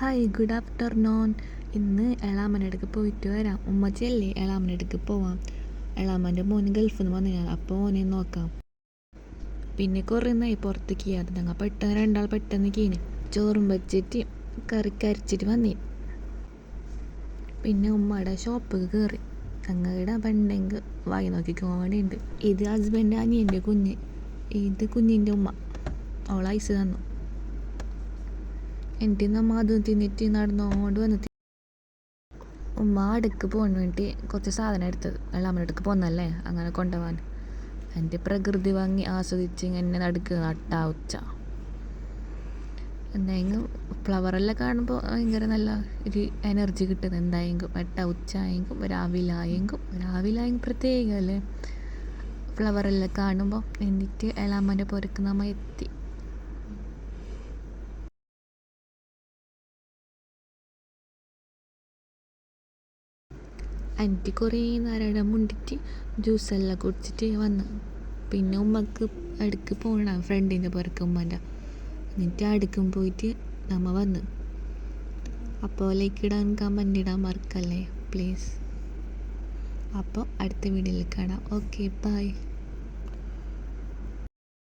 Hi good afternoon. ഇന്ന് എളാമനടുക്ക് പോയിട്ട് വരാം. ഉമ്മച്ചിയല്ലേ എളാമനടുക്ക് പോവാം. എളാമന്റെ മോന് ഗൾഫിൽ നിന്ന് വന്നു ഞാൻ അപ്പോൾ നോക്കാം. പിന്നെ കുറേ നായി പുറത്തേക്ക് കീയാതെ ഞങ്ങൾ പെട്ടെന്ന് രണ്ടാൾ പെട്ടെന്ന് കീന് ചോറും വെച്ചിട്ട് കറി കരിച്ചിട്ട് വന്നി. പിന്നെ ഉമ്മയുടെ ഷോപ്പിൽ കയറി. ഞങ്ങളുടെ പണ്ടെങ്കിൽ വായി നോക്കി നോക്കിക്കോണ്ടിണ്ട് ഇത് ഹസ്ബൻഡ് അനിയന്റെ കുഞ്ഞ്. ഇത് കുഞ്ഞിന്റെ ഉമ്മ. അവൾ ഐസ് തന്നു. എന്നിട്ട് നമ്മ അതും തിന്നിട്ട് നടന്നുകൊണ്ട് വന്ന് തി- ഉമ്മ അടുക്ക് പോകാൻ വേണ്ടി കുറച്ച് സാധനം എടുത്തത് അല്ല അടുക്ക് പോന്നല്ലേ? അങ്ങനെ കൊണ്ടുപോകാൻ എന്റെ പ്രകൃതി ഭംഗി ആസ്വദിച്ച് ഇങ്ങനെ നടുക്ക് നട്ടാ ഉച്ച. എന്തായെങ്കിലും ഫ്ലവറെല്ലാം കാണുമ്പോൾ ഭയങ്കര നല്ല ഒരു എനർജി കിട്ടുന്നത് എന്തായെങ്കിലും വെട്ട ഉച്ചയെങ്കിലും രാവിലായെങ്കിലും രാവിലായെങ്കിൽ പ്രത്യേകം അല്ലേ? ഫ്ലവറെല്ലാം കാണുമ്പോൾ എന്നിട്ട് എളാമ്മന്റെ പുരക്ക് നമ്മ എത്തി. എനിക്ക് കുറേ നേരം മുണ്ടിട്ട് ജ്യൂസെല്ലാം കുടിച്ചിട്ട് വന്ന്. പിന്നെ ഉമ്മക്ക് അടുക്ക് പോകണം ഫ്രണ്ടിന്റെ പുറക്ക് ഉമ്മന്റെ എന്നിട്ട് അടുക്കും പോയിട്ട് നമ്മ വന്ന്. അപ്പോൾ ലൈക്ക് ഇടാൻ കമന്റ് ഇടാൻ മറക്കല്ലേ പ്ലീസ് അപ്പോൾ അടുത്ത വീഡിയോയിൽ കാണാം. Okay bye